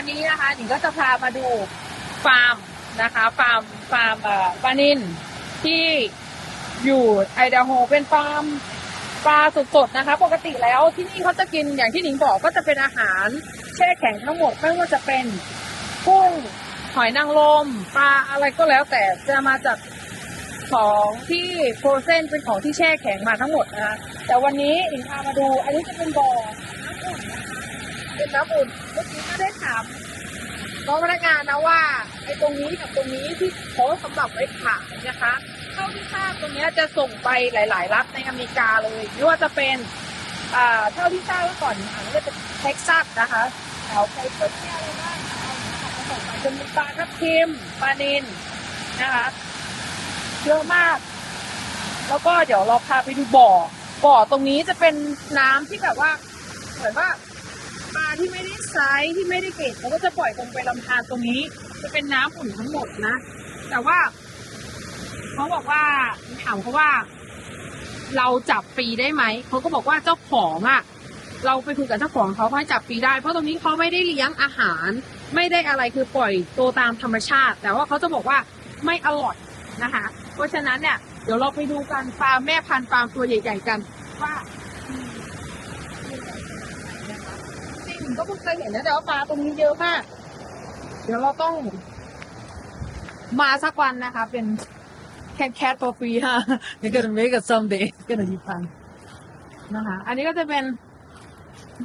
วันนี้นะคะหนิงก็จะพามาดูฟาร์มนะคะฟาร์มฟาร์มปลานินที่อยู่ไอเดโฮเป็นฟาร์มปลาสดๆนะคะ ปกติแล้วที่นี่เขาจะกินอย่างที่หนิงบอกก็จะเป็นอาหารแช่แข็งทั้งหมดไม่ว่าจะเป็นกุ้งหอยนางรมปลาอะไรก็แล้วแต่จะมาจากของที่โฟรเซนเป็นของที่แช่แข็งมาทั้งหมดนะคะแต่วันนี้หนิงพามาดูอันนี้จะเป็นบ่อน้ำอุ่นนะ เป็นน้ำอุ่นเมื่อกี้ก็ได้ถามน้องพนักงานนะว่าไอ้ตรงนี้กับตรงนี้ที่เขาสำหรับไว้ขายนะคะเท่าที่ทราบตรงนี้จะส่งไปหลาย ๆ รัฐในอเมริกาเลยไม่ว่าจะเป็นอ่าเท่าที่ทราบก่อก่อนอ่าก็จะเป็นเท็กซัสนะคะแถวไคลิฟอร์เนียอะไรบ้างเอาเอาส่งไปจนมีปลาทับทิมปลานินนะคะเยอะมาก แล้วก็เดี๋ยวเราพาไปดูบ่อบ่อตรงนี้จะเป็นน้ำที่แบบว่า เหมือนว่า ที่ไม่ได้ไซส์ที่ไม่ได้เกรดเขาก็จะปล่อยตรงไปลำธารตรงนี้ จะเป็นน้ำอุ่นทั้งหมดนะ แต่ว่าเขาบอกว่าถามเขาว่า เราจับฟรีได้ไหมเขาก็บอกว่าเจ้าของอะ่ะ เราไปคุยกับเจ้าของเขาเขาให้จับฟรีได้ เพราะตรงนี้เขาไม่ได้เลี้ยงอาหาร ไม่ได้อะไรคือปล่อยตัวตามธรรมชาติ แต่ว่าเขาจะบอกว่าไม่อร่อยนะคะ เพราะฉะนั้นเนี่ยเดี๋ยวเราไปดูกันฟาร์มแม่พันธุ์ฟาร์มตัวใหญ่ ๆ กันว่าอืมนะคะ จริง ก็เพิ่งเคยเห็นนะแต่ว่าปลาตรงนี้เยอะมาก เดี๋ยวเราต้อง มาสักวันนะคะ เป็น cat cat for free ฮะ You're gonna make it someday It's gonna be fun นะคะ อันนี้ก็จะเป็น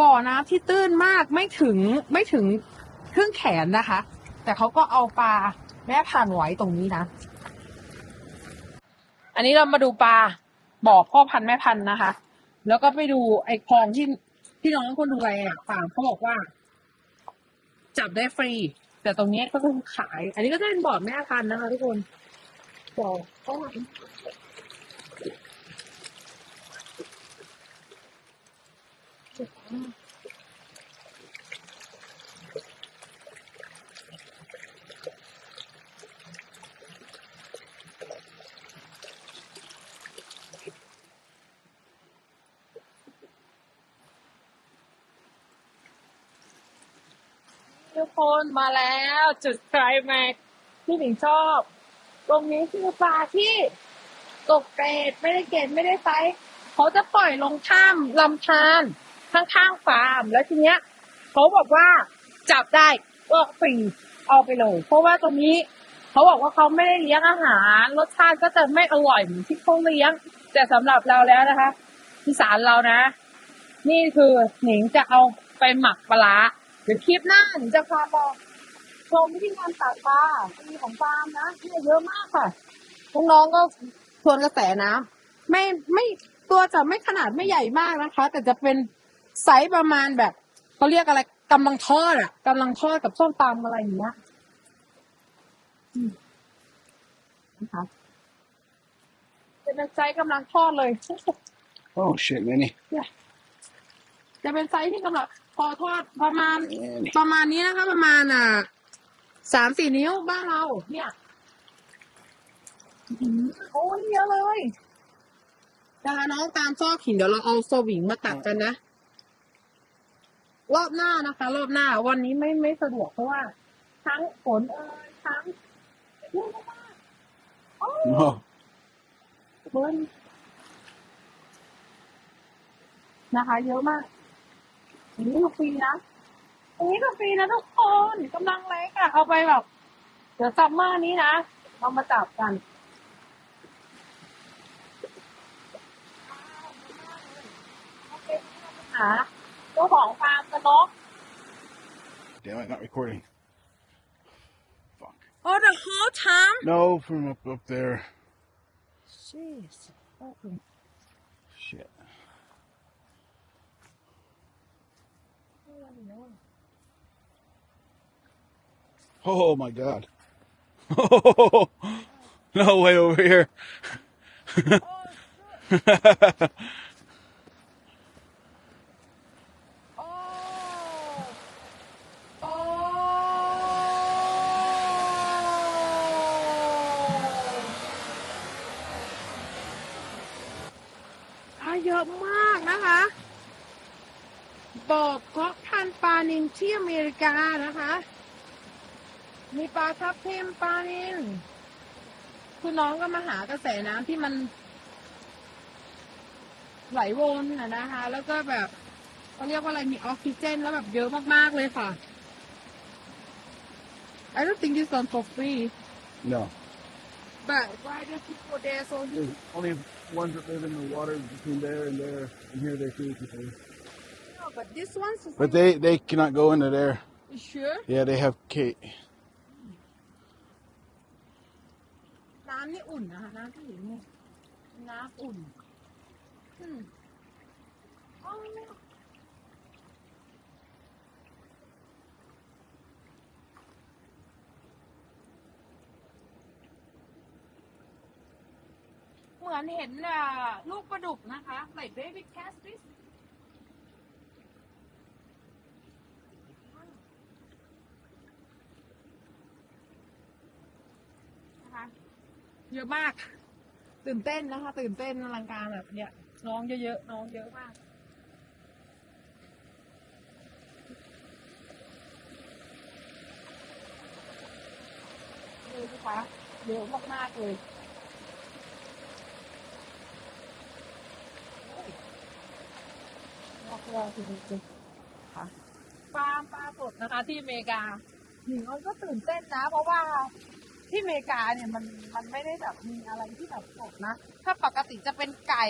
บ่อน้ำที่ตื้นมากไม่ถึงไม่ถึงครึ่งแขนนะคะ แต่เขาก็เอาปลาแม่พันธุ์ไว้ตรงนี้นะ อันนี้เรามาดูปลาบ่อพ่อพันธุ์แม่พันธุ์นะคะ แล้วก็ไปดูไอ้คลองที่ พี่น้องคนดูแลฟาร์มเขาบอกว่า จับได้ฟรี แต่ตรงนี้ก็คือขาย อันนี้ก็จะเป็นบอร์ดแม่พันธุ์นะคะทุกคนบอร์ดก็ คนมาแล้วจุดไคลแม็กที่หนิงชอบ ตรงนี้คือปลาที่ตกเกรดไม่ได้เกรดไม่ได้ไซส์เขาจะปล่อยลงข้ามลำธารข้างๆฟาร์ม แล้วทีเนี้ยเขาบอกว่าจับได้ก็ฟรีเอาไปเลย เพราะว่าตรงนี้เขาบอกว่าเขาไม่ได้เลี้ยงอาหาร รสชาติก็จะไม่อร่อยเหมือนที่เขาเลี้ยง แต่สำหรับเราแล้วนะคะที่สารเรานะ นี่คือหนิงจะเอาไปหมักปลา คลิปหน้าหนิงจะพาบอกชมวิธีการตัดปลามีของฟาร์มนะเนี่ยเยอะมากค่ะน้องๆก็ทวนกระแสน้ำไม่ไม่ตัวจะไม่ขนาดไม่ใหญ่มากนะคะ แต่จะเป็นไซส์ประมาณแบบเขาเรียกอะไรกำลังทอดอะกำลังทอดกับส้มตำอะไรอย่างเงี้ยอืมนะคะจะเป็นไซส์กำลังทอดเลย Oh shit, Minnie. จะเป็นไซส์ที่กำลัง พอทอดประมาณ Minnie. ประมาณนี้นะคะ ประมาณอะสามสี่นิ้วบ้านเรา เนี่ยอื้อหือโอ้ยเยอะเลยนะคะน้องตามซอกหินเดี๋ยวเราเอาสวิงมาตัดกันนะรอบหน้านะคะ รอบหน้า วันนี้ไม่ไม่สะดวกเพราะว่า ทั้งฝนเอ่ยทั้งเยอะมากๆโอ้ No. เบิ้ลนะคะ เยอะมากอั นนี้ก็ฟรีนะอันนี้ก็ฟรีนะทุกคนกำลังเล็กอะเอาไปแบบเดี๋ยวซัมเมอร์นี้นะเอามาจับกันหาเจ้าของฟาร์มกันเนาะ Damn it, not recording. Fuck. Oh the whole time No, from up up there. Jeez Shit. Oh my god. Oh, no way over here. เยอะมากนะคะ บอกก็ พันธุ์ปลานิลที่อเมริกานะคะ มีปลาทับทิมปลานิลคุณน้องก็มาหากระแสน้ำที่มัน ไหลวนอะนะคะ แล้วก็แบบเขาเรียกว่าอะไรมีออกซิเจน แล้วแบบเยอะมาก ๆ เลยค่ะ I don't think this one for free No. but why do people there so There's only ones that live in the water between there and there, and here they too. people. No, but this one's But they they cannot go into there. You sure Yeah, they have Kate. น้ำนี่อุ่นนะคะน้ำที่อยู่นี่น้ำอุ่นอืมอ๋อเหมือนเห็นอ่ะลูกปลาดุกนะคะ like baby catfish น เยอะมาก ตื่นเต้นนะคะ ตื่นเต้นอลังการแบบเนี้ยน้องเยอะๆน้องเยอะมากดูสิคะเยอะมากๆเลยโอ้ยรอบๆจริงๆค่ะฟาปลาสดนะคะที่อเมริกาหนิงก็ตื่นเต้นนะ เพราะว่า ที่อเมริกาเนี่ยมันมันไม่ได้แบบมีอะไรที่แบบสดนะ ถ้าปกติจะเป็นไก่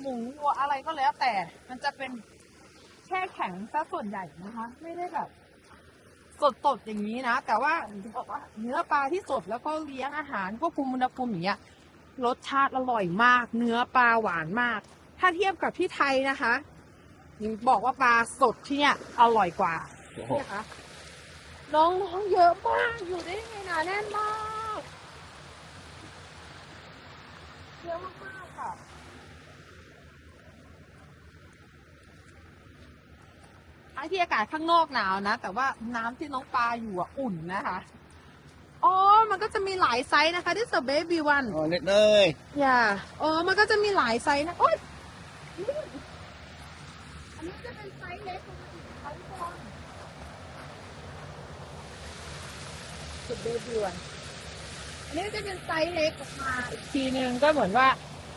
หมูวัวอะไรก็แล้วแต่ มันจะเป็นแช่แข็งซะส่วนใหญ่นะคะ ไม่ได้แบบสดๆอย่างนี้นะ แต่ว่าจะบอกว่าเนื้อปลาที่สดแล้วก็เลี้ยงอาหารควบคุมอุณหภูมิอย่างเงี้ยรสชาติอร่อยมาก เนื้อปลาหวานมาก ถ้าเทียบกับที่ไทยนะคะบอกว่าปลาสดที่เนี่ยอร่อยกว่าเนี่ยคะ น้องๆเยอะมาก อยู่ได้ยังไงหนาแน่นมาก เยอะมากๆค่ะไอ้ที่อากาศข้างนอกหนาวนะ แต่ว่าน้ำที่น้องปลาอยู่อะอุ่นนะคะอ๋อ มันก็จะมีหลายไซส์นะคะ this is a baby one Oh, Nick, no. อย่าอ๋อ มันก็จะมีหลายไซส์นะโอ๊ยนี่อันนี้จะเป็นไซส์เล็กของมันอีกค่ะทุกคน สุดเบบี้วันอันนี้จะเป็นไซส์เล็กออกมาอีกทีหนึ่งก็เหมือนว่า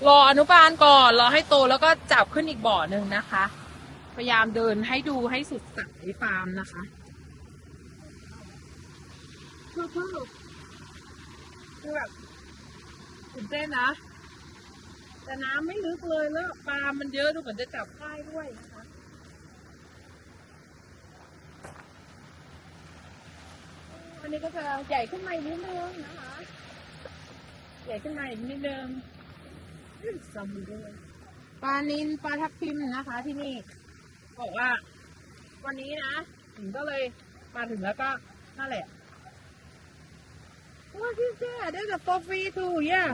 รออนุบาลก่อนรอให้โตแล้วก็จับขึ้นอีกบ่อหนึ่งนะคะ พยายามเดินให้ดูให้สุดสายฟาร์มนะคะคือคือแบบตื่นเต้นนะ แต่น้ำไม่ลึกเลยแล้วปลามันเยอะดูเหมือนจะจับได้ด้วยนะคะ อันนี้ก็จะใหญ่ขึ้นมาอีกนิดนึงนะคะ ใหญ่ขึ้นมาอีกนิดนึงซัมด้วยปลานินปลาทับทิมนะคะ ที่นี่บอกว่า วันนี้นะถึงก็เลยมาถึงแล้วก็นั่นแหละว่าที่เจ๊ได้จากโฟฟรีทูย่ะ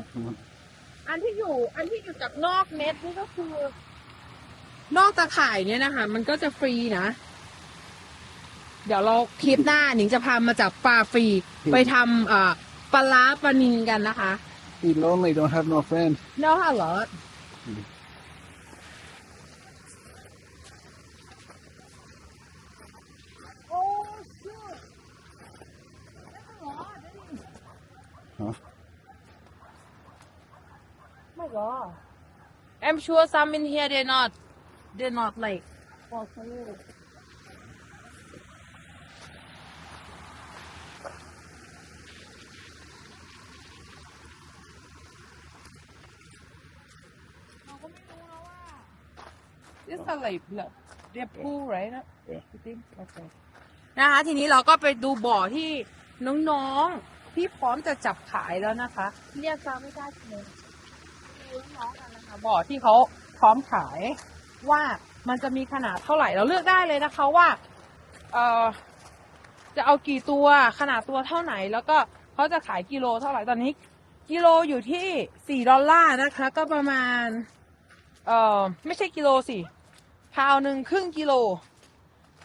อันที่อยู่ อันที่อยู่จากนอกเน็ตนี่ก็คือ นอกตะข่ายเนี่ยนะคะ มันก็จะฟรีนะ เดี๋ยวเราคลิปหน้าหนิงจะพามาจับปลาฟรีไปทำเอ่อปลาล้าปลานินกันนะคะ Be lonely, don't have no friend. เนาะเหรอโอ้ชื่อ Huh? ไม่หรอ I'm sure some in here they're not they're not like for sale เราก็ไม่รู้แล้วว่า this is like they're pool right Yeah. you think okay นะคะ ทีนี้เราก็ไปดูบ่อที่น้องๆที่พร้อมจะจับขายแล้วนะคะ เรียกซาไม่ได้เลยดูน้องๆกันนะคะบ่อที่เขาพร้อมขายว่ามันจะมีขนาดเท่าไหร่เราเลือกได้เลยนะคะว่าเออจะเอากี่ตัวขนาดตัวเท่าไหน แล้วก็เขาจะขายกิโลเท่าไหร่ตอนนี้กิโลอยู่ที่สี่ดอลลาร์นะคะ ก็ประมาณเออไม่ใช่กิโลสิ พาวหนึ่งครึ่งกิโล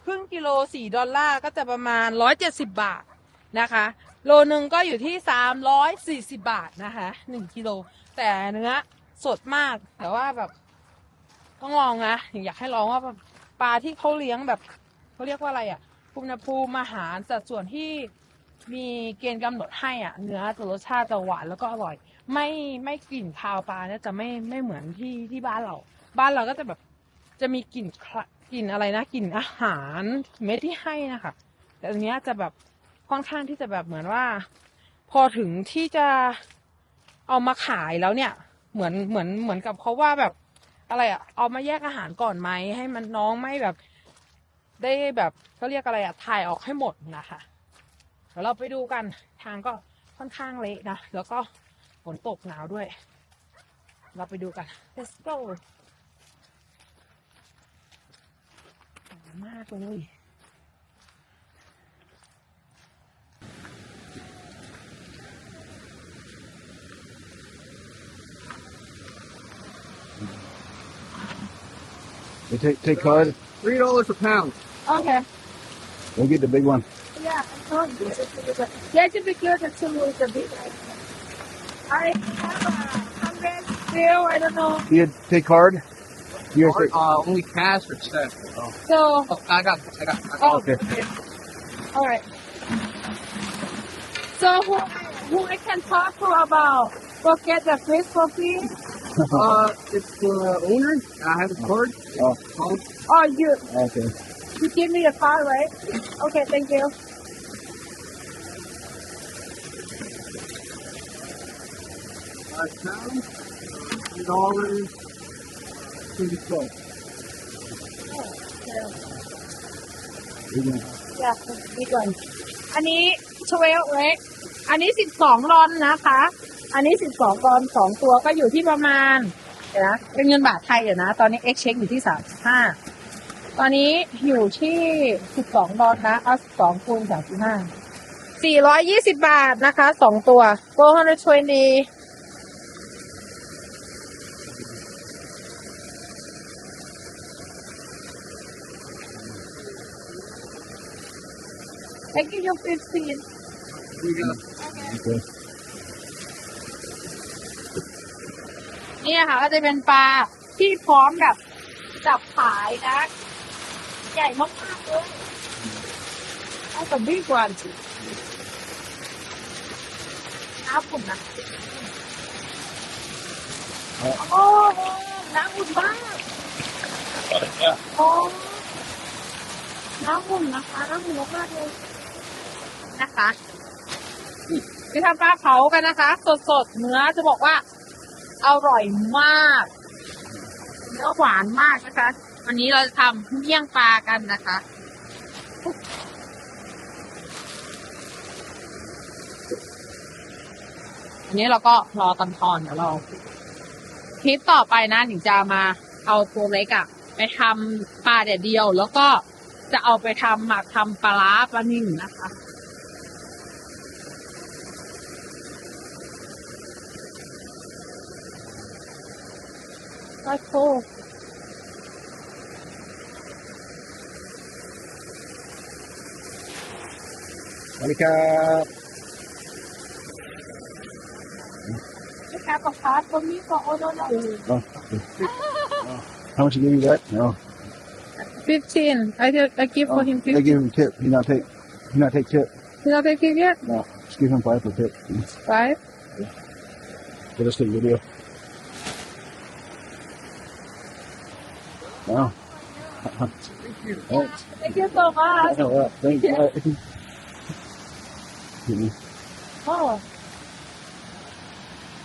ครึ่งกิโลสี่ดอลลาร์ก็จะประมาณร้อยเจ็ดสิบบาทนะคะ โลหนึ่งก็อยู่ที่สามร้อยสี่สิบบาทนะคะหนึ่งกิโล แต่เนื้อสดมากแต่ว่าแบบต้องลองนะอยากให้ลองว่าปลาที่เขาเลี้ยงแบบเขาเรียกว่าอะไรอะอุณหภูมิอาหารสัดส่วนที่มีเกณฑ์กำหนดให้อะเนื้อจะรสชาติจะหวานแล้วก็อร่อย ไม่ไม่กลิ่นคาวปลาเนี่ยจะไม่ไม่เหมือนที่ที่บ้านเรา บ้านเราก็จะแบบ จะมีกลิ่นกลิ่นอะไรนะกลิ่นอาหารเม็ดที่ให้นะคะแต่อันเนี้ยจะแบบค่อนข้างที่จะแบบเหมือนว่า พอถึงที่จะเอามาขายแล้วเนี่ย เหมือนเหมือนเหมือนกับเขาว่าแบบอะไรอะเอามาแยกอาหารก่อนไหมให้มันน้องไม่แบบ ได้แบบเขาเรียกอะไรอะถ่ายออกให้หมดนะคะเดี๋ยวเราไปดูกันทางก็ค่อนข้างเละนะแล้วก็ฝนตกหนาวด้วย เราไปดูกัน let's go มากเลย They take take card. Three dollars a pound. โอเค We'll get the big one. Yeah, I told you. Yeah, to be good, it's a little bit. I have a hundred bill, I don't know. You take card. You Or, uh, only cash or check. So, Oh, I got, I got, I got. oh, okay. All right. So who who I can talk to about forget the fish for free? Uh, it's the owner. I have a card. Oh. Um, Oh, you Okay. you give me the card, right? Okay, thank you. five pounds. Three dollars. pretty close. Oh, yeah. Yeah. yeah, big อันนี้ 12 right? อันนี้ 12รอนนะคะ อันนี้ 12รอนสองตัวก็อยู่ที่ประมาณนะเป็นเงินบาทไทยเดี๋นะ ตอนนี้เอ็กเช็คอยู่ที่สามห้าตอนนี้อยู่ที่ 12รอนนะเอาสองคูณสามสิบห้าสี่ร้อยยี่สิบบาทนะคะสองตัวโก้ฮัลเด้ช่ว420 I give you fifteen We got Okay. เนี่ยค่ะก็จะเป็นปลาที่พร้อมแบบจับขายนะ ใหญ่มากๆเลยเอาแต่บิ๊กวันน้ำขุ่นนะโอ้โหน้ำขุ่นมากโอ้น้ำขุ่นนะคะน้ำขุ่นมากๆเลย นะคะไปทำปลาเผากันนะคะ สดๆเนื้อจะบอกว่าอร่อยมากเนื้อหวานมากนะคะ วันนี้เราจะทำเมี่ยงปลากันนะคะอันนี้เราก็รอตอนทอนเดี๋ยวเราคลิปต่อไปนะหนิงจะมาเอาตัวเล็กอะไปทำปลาแดดเดียว แล้วก็จะเอาไปทำหมักทำปลาร้าปลานิ่มนะคะ That's cool. Monica. You have a card for me for order now? Oh. okay. How much you give you that? No. Fifteen. I did, I give for him They fifteen. give him tip. He not take. He not take tip. You not taking yet? No. Just give him five for tip. Five. Let us take video. Wow. Thanks. Thank you so much. Oh, well, thanks. Yeah. Bye. Oh.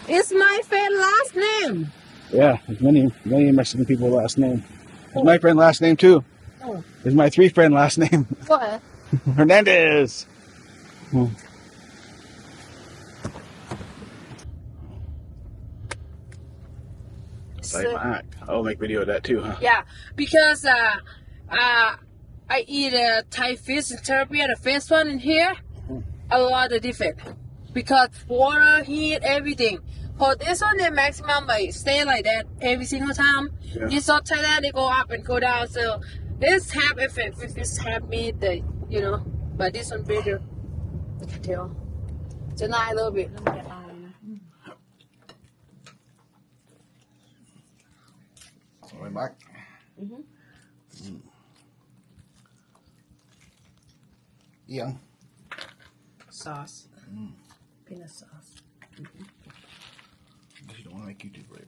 It's my friend last name. Yeah, many, many Mexican people last name. It's my friend last name too. Oh. It's my three friend last name. What? Hernandez. So- I'll make video of that too, huh? Yeah, because uh, uh, I eat uh, Thai fish and tilapia, the first one in here, a lot of different. Because water, heat, everything. For this one, the maximum I stay like that every single time. Yeah. This saw Thailand, they go up and go down. So this have effect with this have me, the you know, but this one better. I can tell. Tonight a little bit. coming back. Mm-hmm. Mm. Yeah. Sauce. Mm. Peanut sauce. Mm-hmm. She don't want to make you do bread.